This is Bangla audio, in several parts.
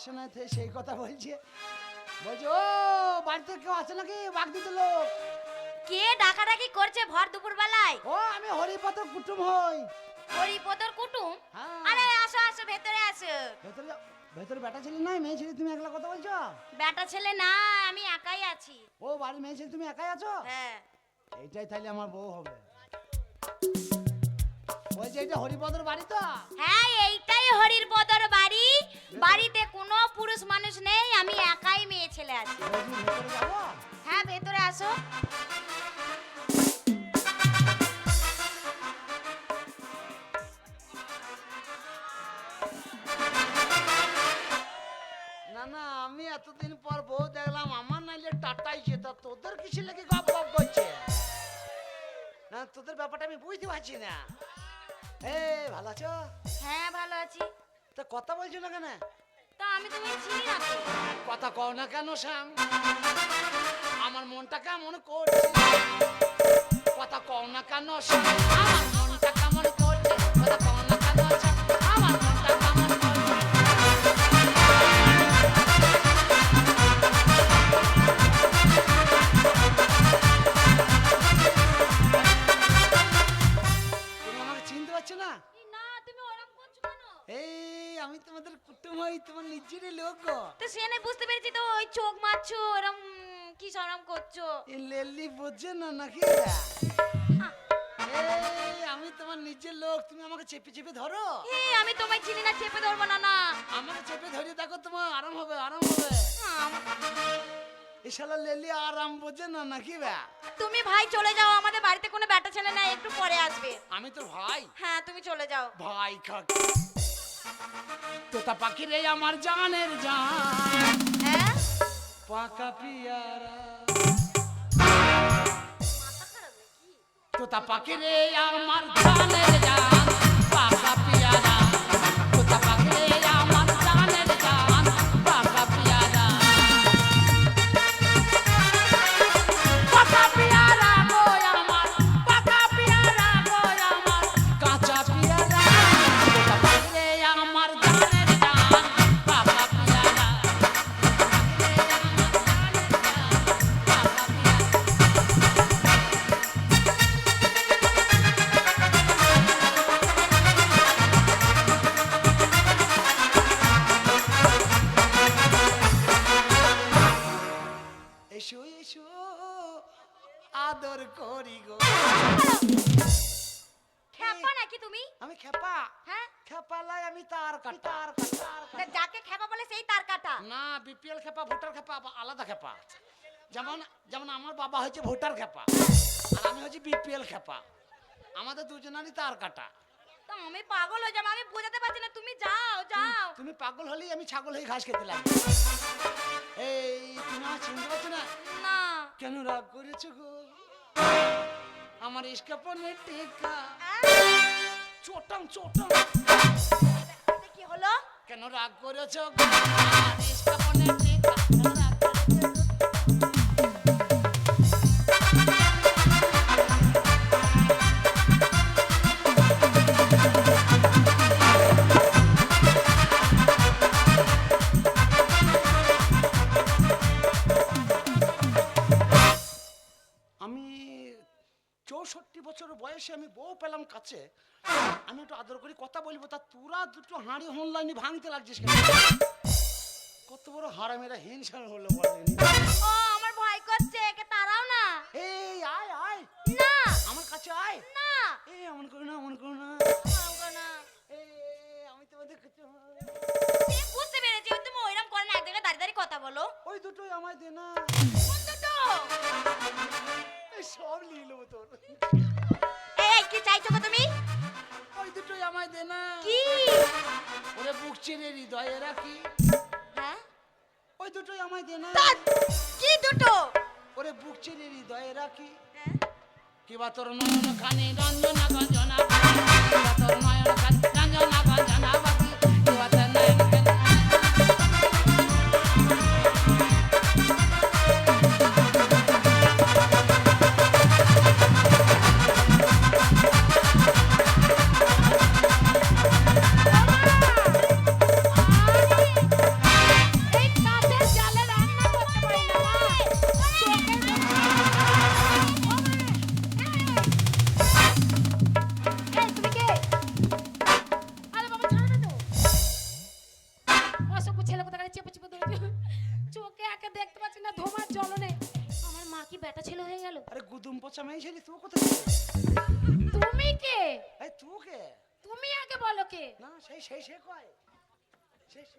আসে না সেই কথা বলছে। বলছে ও বাড়িতে কেউ নাকি? লোক? কে ডাকাডাকি করছে ভর দুপুর বেলায় ও আমি হরিপত কুটুম হই। হরিপদর কুটুম? হ্যাঁ। আরে আসো আসো ভেতরে আসো। ভেতরে যাও। ভেতরে বেটা ছেলে নাই মেয়ে ছেলে তুমি একলা কথা বলছো? বেটা ছেলে না আমি একাই আছি। ও বাড়ির মেয়ে ছেলে তুমি একাই আছো? হ্যাঁ। এইটাই তাহলে আমার বউ হবে। বলছে এটা হরিপদর বাড়ি তো? হ্যাঁ এইটাই হরির পদর বাড়ি। বাড়িতে কোনো পুরুষ মানুষ নেই আমি একাই মেয়ে ছেলে আছি। হ্যাঁ ভেতরে আসো। না না আমি এতদিন পর বউ দেখলাম আমার নাইলে টাটাইছে তা তোদের কিছু লেগে গপ গপ করছে? না তোদের ব্যাপারটা আমি বুঝতে পারছি না। এ ভালো আছো? হ্যাঁ ভালো আছি। তা কথা বলছো না কেন? তা আমি তুমি চিনি না। কথা কও না কেন শ্যাম? আমার মনটা কেমন করছে? কথা কও না কেন শ্যাম? হই লোক গো তো সে নাই বুঝতে পেরেছি তো ওই চোখ মারছো এরম কি সরম করছ? এই লেলি বোঝে না নাকি? আমি তোমার নিজের লোক তুমি আমাকে চেপে চেপে ধরো। আমি তোমায় চিনি না চেপে ধরবো না না। আমাকে চেপে ধরিয়ে দেখো তোমার আরাম হবে আরাম হবে। এই লেলি আরাম বোঝে না নাকি ব্যা তুমি ভাই চলে যাও আমাদের বাড়িতে কোনো ব্যাটা ছেলে নাই একটু পরে আসবে। আমি তোর ভাই? হ্যাঁ তুমি চলে যাও। ভাই কাকি? তোতা পাখি রে আমার জানের জান। হ্যাঁ? পাকা পিয়ারা। তোতা পাখি রে আমার জানের জান। পাকা হচ্ছে ভোটার খেপা আর আমি হচ্ছে বিপিএল খেপা। আমাদের দুজনারই তার কাটা। তো আমি পাগল হয়ে যাব আমি বোঝাতে পারছি না তুমি যাও যাও। তুমি পাগল হলেই আমি ছাগল হয়ে ঘাস খেতে লাগি এই তুমি আমার চিনতে পারছ না? না। কেন রাগ করেছ গো? আমার ইস্কাপনের টেকা। চোটাম চোটাম কি হলো? কেন রাগ করেছ গো? আমার ইস্কাপনের টেকা। পেলাম কাছে আমি একটু আদর করে কথা বলব। তা তোরা দুটো হাঁড়ি হনলাইনি ভাঙতে লাগছিস কেন? কত বড় হারামেরা হিংসা হলো ও আমার ভয় করছে একে তারাও না। এই আয় আয়। না। আমার কাছে আয়। না। এই এমন করো না এমন করো না। আমাকে না। এই আমি তোমাদের কাছে বুঝতে পেরেছি তুমি ওইরকম করে না এক জায়গায় দাঁড়িয়ে দাঁড়িয়ে কথা বলো। ওই দুটোই আমায় দে না। কোন দুটো? এই সব নিল তোর। এই এই, কি চাইছো গো তুমি? ওই দুটোই আমায় দে না। কি? ওরে বুক চিরে হৃদয়ে রাখি। হ্যাঁ? ওই দুটোই আমায় দে না। কি দুটো? ওরে বুক চিরে হৃদয়ে রাখি। হ্যাঁ? কিবা তোর নয়ন কানে রঞ্জনা গঞ্জনা কিবা তোর নয়ন খানি রঞ্জনা দেখতে পাচ্ছি না ধোমার জ্বলনে। আমার মা কি ছেলে হয়ে গেল? আরে গুদুম পচা মেয়ে ছেলে তুই কোথায় তুমি কে? এই তুই কে? তুমি আগে বলো কে? না সেই সেই সে কয়? সেই সে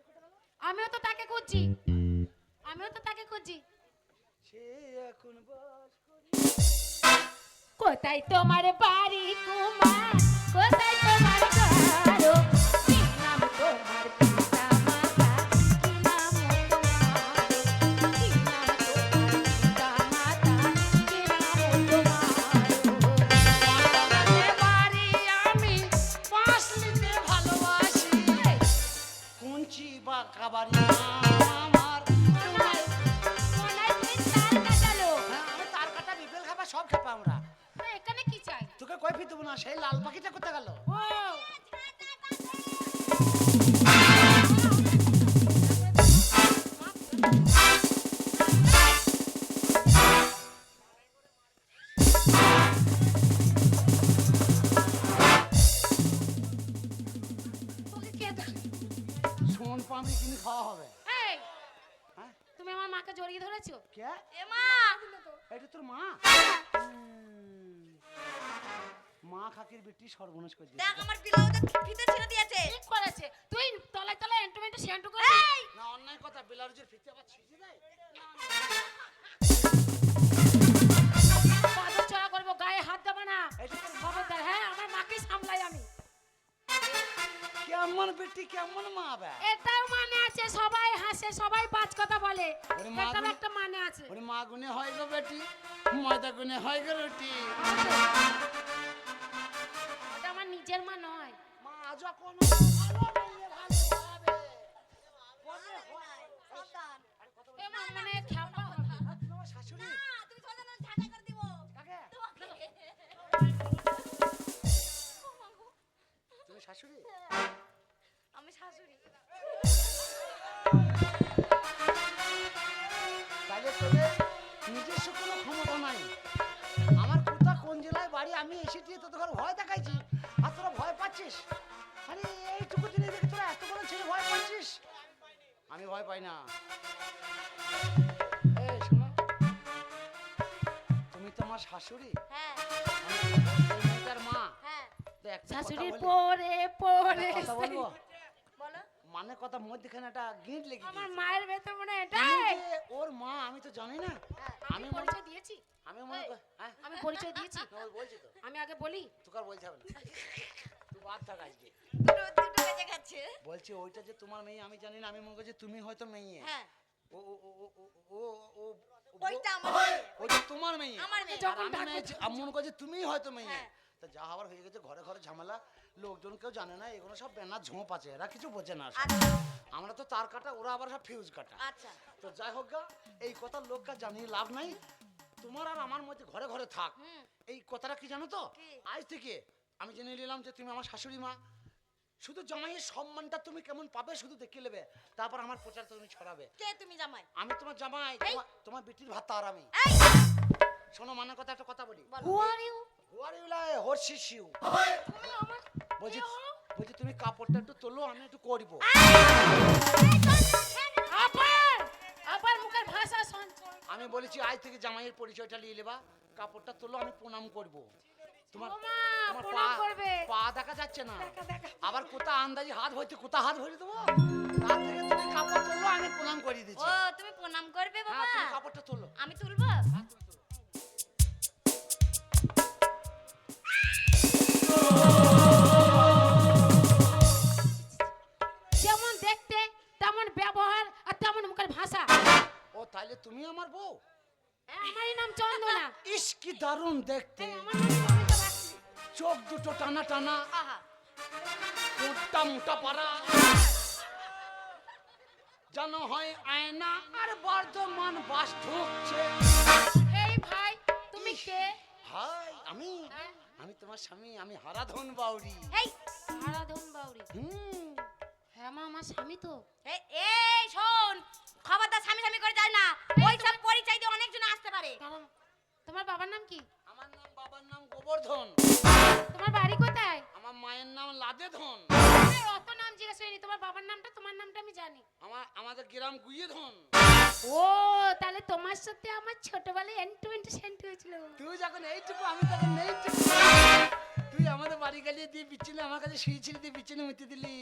আমিও তো তাকে খুঁজছি। আমিও তো তাকে খুঁজছি। সে এখন বাস কোথায় তোমার বাড়ি কুমার? কোথায় তোমার ঘর? নাম তোমার খাবারি মাকে জড়িয়ে ধরেছো? কে? এমা এটা তোর মা। মা খাকির বেটি সর্বনাশ করে দেখ আমার ব্লাউজে ফিতে ছিঁড়ে দিয়েছে। ঠিক করেছে? তুই তলায় তলায় এন্টুমেন্টে সেন্টু করে এই! না অন্যায় কথা বেলারুজের ফিতে আবার ছিঁড়ে দেয়? পাদর চড়া করব গায়ে হাত দেবো না। এটা তোর খবরদার হ্যাঁ? কেমন বেটি কেমন মা বে? এটাও মানে আছে সবাই হাসে সবাই পাঁচ কথা বলে। এটার একটা মানে আছে। ওরে মা গুনে হয় গো বেটি ময়দা গুনে হয় গো রুটি। এটা আমার নিজের মা নয়। মা যখন মানে খ্যাপা শাশুড়ি? আমি শাশুড়ি। তাহলে তোদের নিজস্ব কোনো ক্ষমতা নাই। আমার কোথা কোন জেলায় বাড়ি আমি এসে দিয়ে তোদের ঘর ভয় দেখাইছি আর তোরা ভয় পাচ্ছিস? আরে এইটুকু জিনিস দেখে তোরা এত বড় ছেলে ভয় পাচ্ছিস? আমি ভয় পাই না। এই শোনো। তুমি তো আমার শাশুড়ি? হ্যাঁ। পরে পরে। মানে কথা মধ্যখানে একটা গিট লেগে আমার মায়ের মনে এটা ওর মা আমি তো জানি না। হ্যাঁ, আমি পরিচয় দিয়েছি। আমি মনে হ্যাঁ। আমি পরিচয় দিয়েছি। বলছি তো। আমি আগে বলি। না। তুই বাদ থাক আজকে। বলছি ওইটা যে তোমার মেয়ে আমি জানি না আমি মনে করছি তুমি হয়তো মেয়ে। হ্যাঁ। ও ও ও ও ও ওইটা আমার তোমার মেয়ে। আমার মেয়ে। যখন মনে করছে তুমি হয়তো মেয়ে। হ্যাঁ। তা যা হবার হয়ে গেছে ঘরে ঘরে ঝামেলা লোকজন কেউ জানে না এগুলো সব বেনার ঝোঁপ আছে এরা কিছু বোঝে না আচ্ছা। আমরা তো তার কাটা ওরা আবার সব ফিউজ কাটা। আচ্ছা। তো যাই হোক গা, এই কথা লোককে জানিয়ে লাভ নাই। তোমার আর আমার মধ্যে ঘরে ঘরে থাক। এই কথাটা কি জানো তো? আজ থেকে আমি জেনে নিলাম যে তুমি আমার শাশুড়ি মা। শুধু জামাইয়ের সম্মানটা তুমি কেমন পাবে শুধু দেখে নেবে। তারপর আমার প্রচার তুমি ছড়াবে। কে তুমি জামাই? আমি তোমার জামাই তোমার- তোমার বেটির ভাত আর আমি। শোনো মানে কথা একটা কথা বলি। হু আর ইউ বলছি বলছি তুমি কাপড়টা একটু তোলো আমি একটু করব। আমি বলেছি আজ থেকে জামাইয়ের পরিচয়টা নিয়ে নেবা। কাপড়টা তোলো আমি প্রণাম করব। তোমার তোমার পা- পা দেখা যাচ্ছে না। আবার কোথা আন্দাজি হাত হইতে কোথা হাত ভরে দেবো? তার থেকে তুমি কাপড় তোলো আমি প্রণাম করিয়ে ও তুমি প্রণাম করবে হ্যাঁ বাবা। তুমি কাপড়টা তোলো। আমি তুলবো? তাহলে তুমি আমার বউ? আমারই নাম চন্দনা। ইস কি দারুণ দেখতে। চোখ দুটো টানা টানা। মোটা মোটা পারা যেন হয় আয়না আর বর্ধমান বাস ঢুকছে। এই ভাই তুমি কে? হাই আমি? হ্যাঁ? আমি তোমার স্বামী আমি হারাধন বাউরি এই আরাধন বাউরি হুম। হ্যাঁ মা আমার স্বামী তো। এই শোন খবরদার স্বামী স্বামী করে যায় না। ওই সব পরিচয় দিয়ে অনেকজন আসতে পারে। তোমার বাবার নাম কি? আমার নাম বাবার নাম গোবর্ধন। তোমার বাড়ি কোথায়? আমার মায়ের নাম লাদেধন। অত নাম জিজ্ঞেস করিনি। তোমার বাবার নামটা তোমার নামটা আমি জানি। আমার আমাদের গ্রাম গুইয়ে ধন ও তাহলে তোমার সাথে আমার ছোটবেলায় এন্টু এন্টু সেন্ট হয়েছিল। তুই যখন এইটুকু আমি তখন এইটুকু। তুই আমাদের বাড়ি গেলে দিয়ে বিচ্ছিলি আমার কাছে শুয়েছিলি দিয়ে বিচ্ছিলি মিটে দিলি।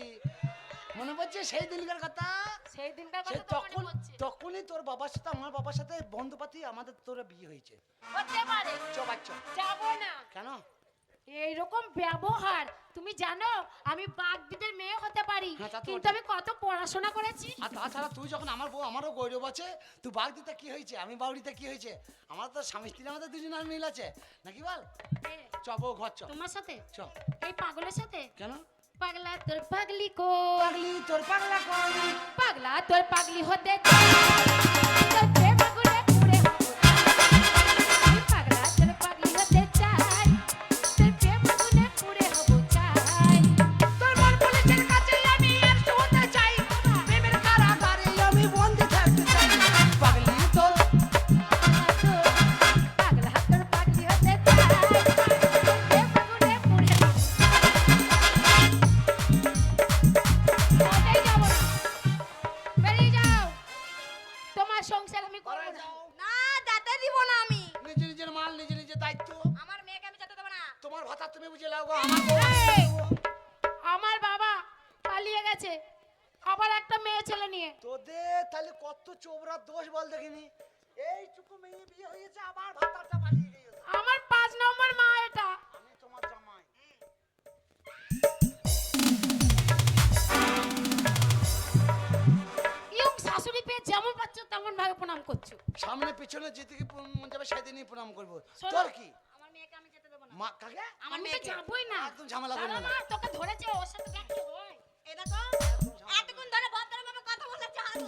মনে পড়ছে সেই দিনকার কথা? সেই দিনকার কথা তখন তখনই তোর বাবার সাথে আমার বাবার সাথে বন্ধুপাতি আমাদের তোরা বিয়ে হয়েছে। হতে পারে। চ বাচ্চা। যাব না। কেন? এইরকম ব্যবহার তুমি জানো আমি বাগদিদের মেয়ে হতে পারি হ্যাঁ, কিন্তু আমি কত পড়াশোনা করেছি। আর তাছাড়া তুই যখন আমার বউ আমারও গৌরব আছে তুই বাঘ দিতে কি হয়েছে? আমি বাউরিতে কি হয়েছে? আমার তো স্বামী স্ত্রী আমাদের দুজনের মিল আছে। নাকি বল? চ বউ ঘর চ। তোমার সাথে? চ। এই পাগলের সাথে? কেন? পাগলা তোর পাগলি কো পাগলি তোর পাগলা কই? পাগলা তোর পাগলি হতে গেছে। আবার একটা মেয়ে ছেলে নিয়ে। তোদের তাহলে কত চোবরা দোষ বল দেখিনি। এইটুকু মেয়ে বিয়ে হয়েছে আবার ভাতাটা পালিয়ে গেছে আমার পাঁচ নম্বর মা এটা। আমি তোমার জামাই। ইয়ং শাশুড়ি পেয়ে যেমন পাচ্ছ তেমন ভাবে প্রণাম করছ। সামনে পিছনে যেদিকে মন যাবে সেদিনই প্রণাম করব। শোনো। তোর কি? আমার মেয়েকে আমি যেতে দেবো না। মা কাকে? আমার মেয়েকে। যাবই না একদম ঝামেলা করবে দাঁড়া না। তোকে ধরেছে ওর সাথে কি হয় এই এতক্ষণ ধরে ভদ্রভাবে কথা বলেছে হাত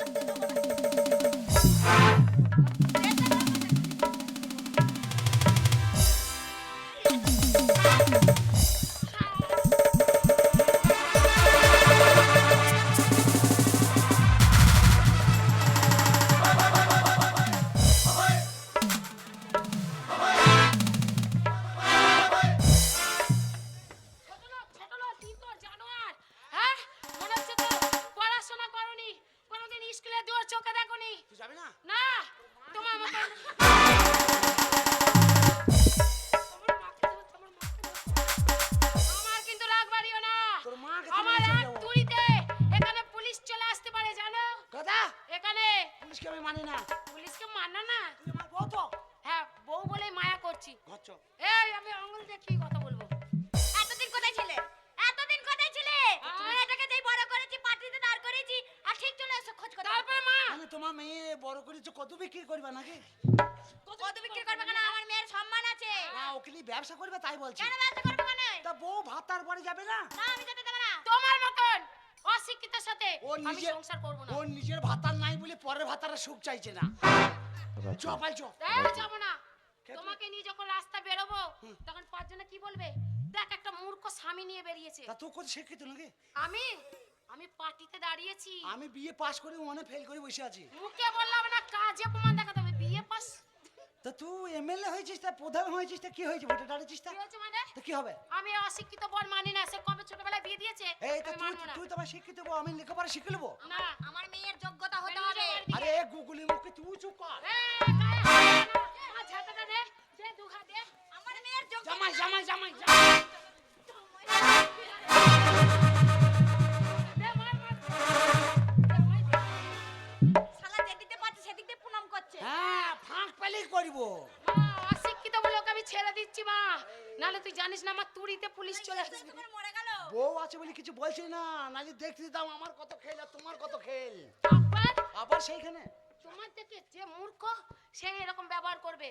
কথা এখানে? পুলিশকে আমি মানি না। পুলিশকে মানা না? তুই আমার বউ তো? হ্যাঁ বউ বলে মায়া করছি। এই আমি আঙুল দেখি কথা বলব? এতদিন কোথায় ছিলে? এতদিন কোথায় ছিলে? এটাকে যেই বড় করেছি পার্টিতে দাঁড় করেছি আর ঠিক চলে এসো খোঁজ করতে তারপরে মা! মানে তোমার মেয়ে বড় করেছ কত বিক্রি করবে নাকি? কত বিক্রি করবে কেন? আমার মেয়ের সম্মান আছে। না ওকে ব্যবসা করবে তাই বলছি। কেন ব্যবসা করবে কেন তা বউ ভাতার পরে যাবে না? না আমি যেতে দেবো না। তোমার মতন! অশিক্ষিতের সাথে ও আমি নিজে সংসার করব না। ওর নিজের ভাতার নাই বলে পরের সুখ চাইছে না। চ পাল চ। এই যাব না। কে- তোমাকে নিয়ে যখন রাস্তা বেরোবো তখন পাঁচজনে কি বলবে? দেখ একটা মূর্খ স্বামী নিয়ে বেরিয়েছে। তা কত শিক্ষিত নাকি? আমি? আমি পার্টিতে দাঁড়িয়েছি। আমি বিয়ে পাস করে মনে ফেল করে বসে আছি। মুখে বললাম না কাজে প্রমাণ দেখাতে তা তুই এমএলএ হয়েছিস তা প্রধান হয়েছিস তা কি হয়েছে? ভোটে দাঁড়িয়েছিস তা। কি হয়েছে মানে? তা কি হবে? আমি অশিক্ষিত বর মানি না সে কবে ছোটবেলায় বিয়ে দিয়েছে? এই তো তুই তুই তো আমার শিক্ষিত বউ, আমি লেখাপড়া শিখে নেব? না আমার মেয়ের যোগ্যতা হতে হবে। আরে গুগলি মুখে তুই চুপ কর। আমার মেয়ের যোগ্যতা জামাই জামাই জামাই। পেলেই করব। মা, অশিক্ষিত বলে ওকে আমি ছেড়ে দিচ্ছি মা। নাহলে তুই জানিস না আমার তুড়িতে পুলিশ চলে আসবে। বউ আছে বলে কিছু বলছি না নালে দেখতে দিতাম আমার কত খেল আর তোমার কত খেল। আবার? আবার সেইখানে? তোমার থেকে যে মূর্খ সে এরকম ব্যবহার করবে।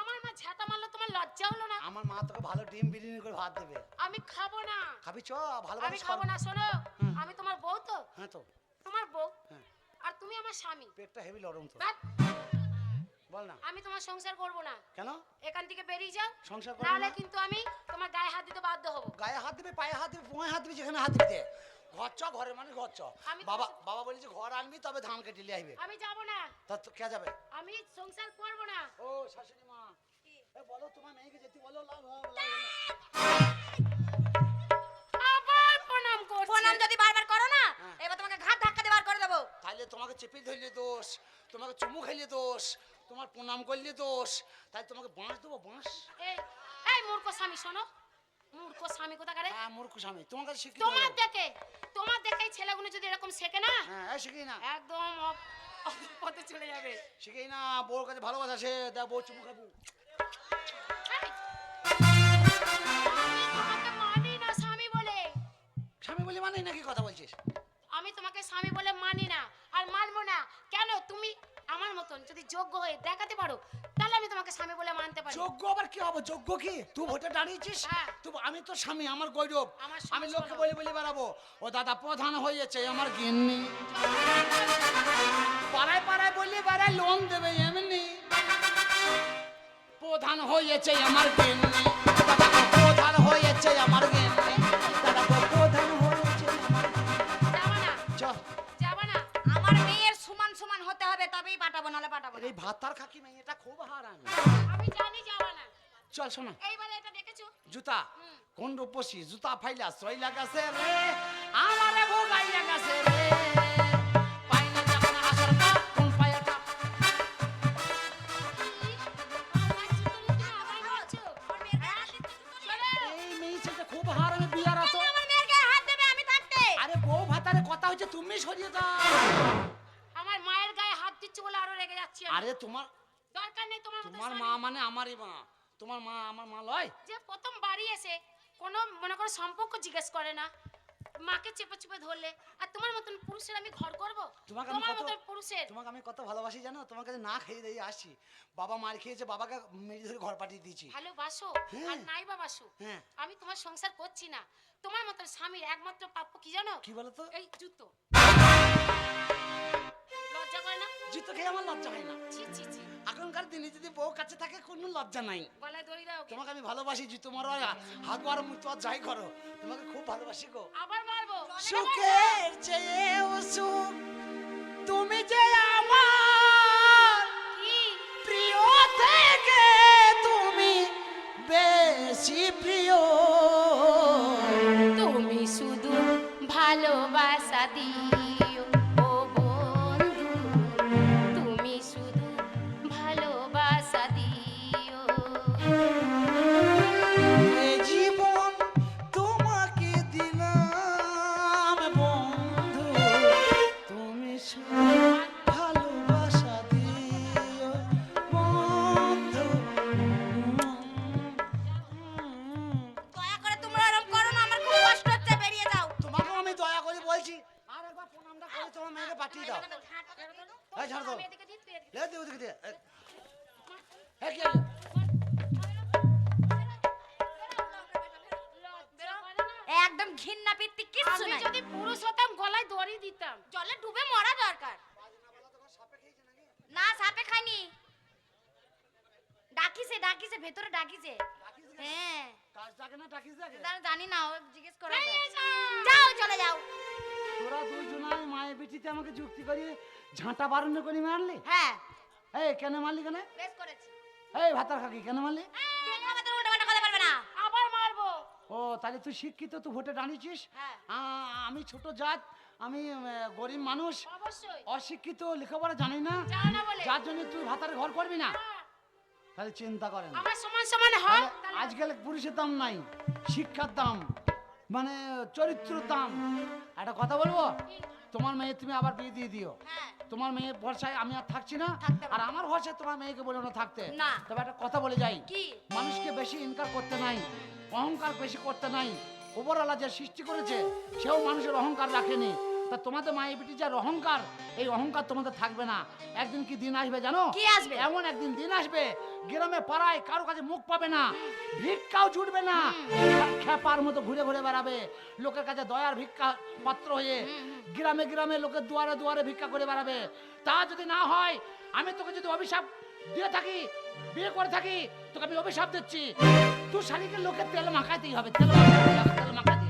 আমার মা ঝাঁটা মারলো তোমার লজ্জা হলো না? আমার মা তোকে ভালো ডিম বিরিয়ানি করে ভাত দেবে। আমি খাব না। খাবি চ ভালো আমি খাব না শোনো। আমি তোমার বউ তো? হ্যাঁ তো। তোমার বউ? হ্যাঁ। আর তুমি আমার স্বামী? পেটটা হেভি লরম তো। বল না। আমি তোমার সংসার করব না। কেন? এখান থেকে বেরিয়ে যাও। সংসার করব না? কিন্তু আমি তোমার গায়ে হাত দিতে বাধ্য হব। গায়ে হাত দিবে পায়ে হাত দিবে হাত দিবে যেখানে হাত ঘরের মানে বাবা ঘর আনবি তবে ধান কেটে আইবে আমি যাব না। তা কে যাবে? আমি সংসার করব না। ও শাশুড়ি মা। এ বলো তোমার মেয়েকে যেতে বলো লাভ হবে হ্যাঁ। এবার তোমাকে ঘাট ধাক্কা করে দেবো। তাহলে তোমাকে চেপে ধরলে দোষ তোমাকে চুমু খেলে দোষ তাই তোমাকে বাঁশ দেবো বাঁশ? এই এই মূর্খ স্বামী শোনো। মূর্খ স্বামী কোথাকারে? হ্যাঁ মূর্খ স্বামী। তোমার কাছে শিক্ষিত তোমার দেখে তোমার দেখে এই ছেলেগুলো যদি এরকম শেখে না হ্যাঁ শিখি না। একদম অপথে চলে যাবে। শিখেই না বউর কাছে ভালোবাসা সে দেখ বউ চুমু খাব। আমি না স্বামী বলে। স্বামী বলি মানে নাকি কথা বলছিস আমি তোমাকে স্বামী বলে মানি না আর মানবো না কেন তুমি আমার মতন যদি যোগ্য হয়ে দেখাতে পারো তাহলে আমি তোমাকে স্বামী বলে মানতে পারি। যোগ্য আবার কি হবে? যোগ্য কি? তুই ভোটে দাঁড়িয়েছিস? হ্যাঁ। তুই আমি তো স্বামী আমার গৌরব। আমি লোককে। বলি বলি বেড়াবো। ও দাদা প্রধান হয়েছে আমার গিন্নি। পাড়ায় পাড়ায় বললে বেড়ায় লোন দেবে এমনি। প্রধান হয়েছে আমার গিন্নি। প্রধান হয়েছে আমার গিন্নি। সমান হবে তবেই পাঠাবো নাহলে পাঠাবো না। এই ভাতার খাকি মেয়ে এটা খুব হারাম। আমি জানি যাবা না। চল শোনা। এইবারে এটা দেখেছ? জুতা। কোন রূপসী? জুতা ফাইলা সই লাগাছে রে আমারে ভোগাই লাগাছে রে। যাচ্ছি আমি। আরে তোমার দরকার নেই তোমার মতো তোমার স্বামী। মা মানে আমারই মা। তোমার মা আমার মা লয়? যে প্রথম বাড়ি এসে কোনো মনে করো সম্পর্ক জিজ্ঞেস করে না মাকে চেপে চেপে ধরলে আর তোমার মতন পুরুষের আমি ঘর করব? তোমাকে আমি তোমার কত- মতন পুরুষের? তোমাকে আমি কত ভালোবাসি জানো? তোমার কাছে না খেয়ে দিয়ে আসছি বাবা মার খেয়েছে বাবাকে মেরে ধরে ঘর পাঠিয়ে দিয়েছি। ভালোবাসো হ্যাঁ। আর নাই বা বাসো হ্যাঁ। আমি তোমার সংসার করছি না। তোমার মতন স্বামীর একমাত্র প্রাপ্য কি জানো? কি বলো তো এই জুতো। জুতো খেয়ে আমার লজ্জা হয় না। ছি ছি ছি। এখনকার দিনে যদি বউ কাছে থাকে কোনো লজ্জা নাই। গলায় দড়ি দাও তোমাকে আমি ভালোবাসি জুতো মারো হাত মারো মুখ আর যাই করো। তোমাকে খুব ভালোবাসি গো। আবার মারবো। সুখের চেয়েও সুখ তুমি যে আমার কি? প্রিয় থেকে তুমি বেশি প্রিয়। তুমি শুধু ভালোবাসা দিও একবার প্রণামটা করে তোমার মেয়েকে পাঠিয়ে দাও। দাও। লে দে ওদিকে দে কি? একদম ঘৃণা পিত্তি কিচ্ছু নাই। যদি পুরুষ হতাম গলায় দড়ি দিতাম। জলে ডুবে মরা দরকার। না সাপে খাইনি। ডাকিছে ডাকিছে ভেতরে ডাকিছে। হ্যাঁ। কাজ না জানি না জিজ্ঞেস করে যাও চলে যাও। তোরা দুজনাই মায়ের বিটিতে আমাকে যুক্তি করিয়ে ঝাঁটা বারণ করে মারলি? হ্যাঁ। এই কেন মারলি কেন বেশ করেছি। এই ভাতার খাকি কেন মারলি? আবার মারবো। ও তাহলে তুই শিক্ষিত তুই ভোটে দাঁড়িয়েছিস? হ্যাঁ। আমি ছোট জাত আমি গরিব মানুষ। অশিক্ষিত লেখাপড়া জানি না যার জন্য তুই ভাতার ঘর করবি না? তাহলে চিন্তা করেন। আমার সমান সমান হয়। আজকাল পুরুষের দাম নাই শিক্ষার দাম। মানে চরিত্র দাম। একটা কথা বলব? তোমার মেয়ে তুমি আবার বিয়ে দিয়ে দিও। হ্যাঁ। তোমার মেয়ের ভরসায় আমি আর থাকছি না। আর আমার ভরসায় তোমার মেয়েকে বলে না থাকতে। তবে একটা কথা বলে যাই। মানুষকে বেশি ইনকার করতে নাই। অহংকার বেশি করতে নাই। ওপরওয়ালা যে সৃষ্টি করেছে সেও মানুষের অহংকার রাখেনি। তা তোমাদের মায়ের বেটি যার অহংকার এই অহংকার তোমাদের থাকবে না। একদিন কি দিন আসবে জানো? কি আসবে? এমন একদিন দিন আসবে গ্রামে পাড়ায় কারও কাছে মুখ পাবে না ভিক্ষাও জুটবে না। খেপার মতো ঘুরে ঘুরে বেড়াবে লোকের কাছে দয়ার ভিক্ষা পাত্র হয়ে গ্রামে গ্রামে লোকের দুয়ারে দুয়ারে ভিক্ষা করে বেড়াবে। তা যদি না হয় আমি তোকে যদি অভিশাপ দিয়ে থাকি বিয়ে করে থাকি তোকে আমি অভিশাপ দিচ্ছি। তুই শাড়িকে লোকের তেল মাখাইতেই হবে তেল মাখাইতেই হবে তেল মাখাইতে